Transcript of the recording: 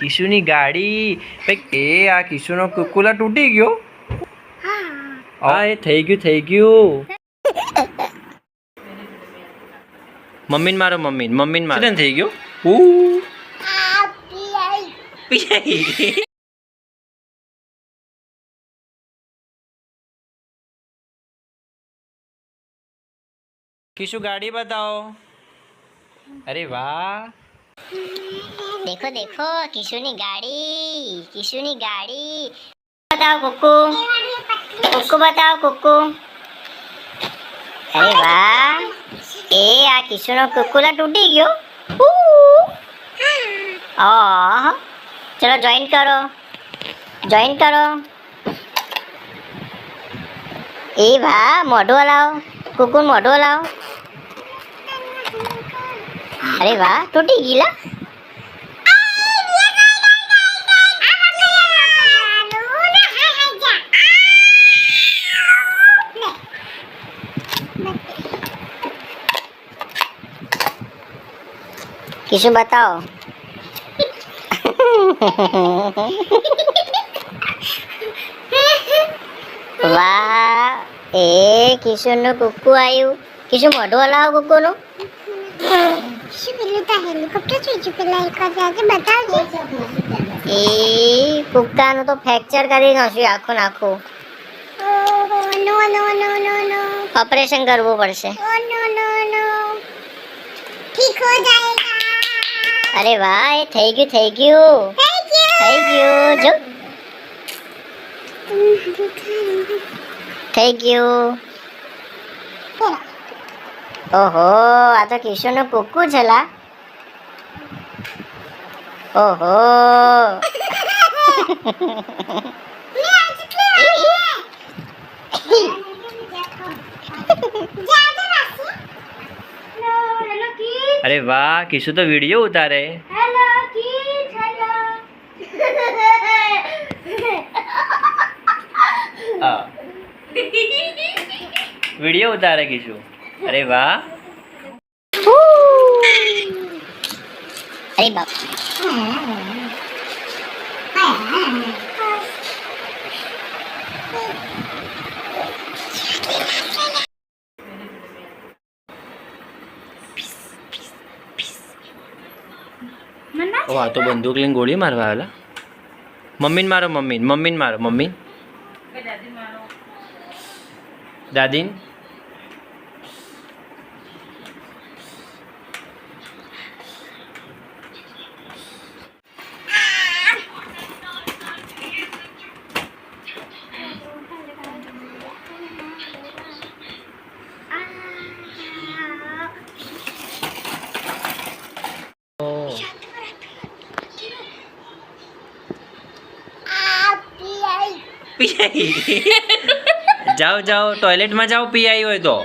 કિશુની ગાડી. ભાઈ એ આ કિશુનો કુકુલા તૂટી ગયો. હા. એ થઈ ગયું થઈ ગયું. મમ્મી મારો મમ્મીને મમ્મીને મારો. થઈ ગયો? ઉ પીઆઈ ગાડી બતાવો. અરે વાહ. দেখো দেখো কিশুনি গাড়ি কিশুনি গাড়ি बताओ कुकू कुकू बताओ कुकू अरे वाह ए आ किशोर कुकुला टूटी गयो ओह चलो ज्वाइन करो ज्वाइन करो ए भा मोढो लाओ कुकू मोढो लाओ અરે વાહ તૂટી ગયેલા કિશુ બતાવો વાહ એ કિશુનું કુક્કુ આવ્યું કિશુ મોઢું હલાવો કુક્કુનું શું પેલું તો હેલિકોપ્ટર જોઈ છે પેલા એક વાર આજે બતાવજે. એ કુક્કાનું તો ફ્રેક્ચર કરી નાખ્યું આખું નાખું નો નો નો નો નો. ઓપરેશન કરવું પડશે. ઓ નો નો નો. ઠીક હો જાયેગા અરે વાહ એ થઈ ગયું થઈ ગયું. થઈ ગયું. જો. થઈ ગયું. ઓહો આ તો કિશોરનું કુકુ છે લા. ઓહો. અરે વાહ કિશુ તો વીડિયો ઉતારે. વીડિયો ઉતારે કિશુ. અરે વાહ. અરે બાપ. ઓ આ તો બંદૂક લઈને ગોળી મારવા આવેલા. મમ્મીને મારો મમ્મીને મમ્મીને મારો મમ્મી દાદીન? પીઆઈ. જાઓ જાઓ ટોયલેટમાં જાઓ પીઆઈ હોય તો.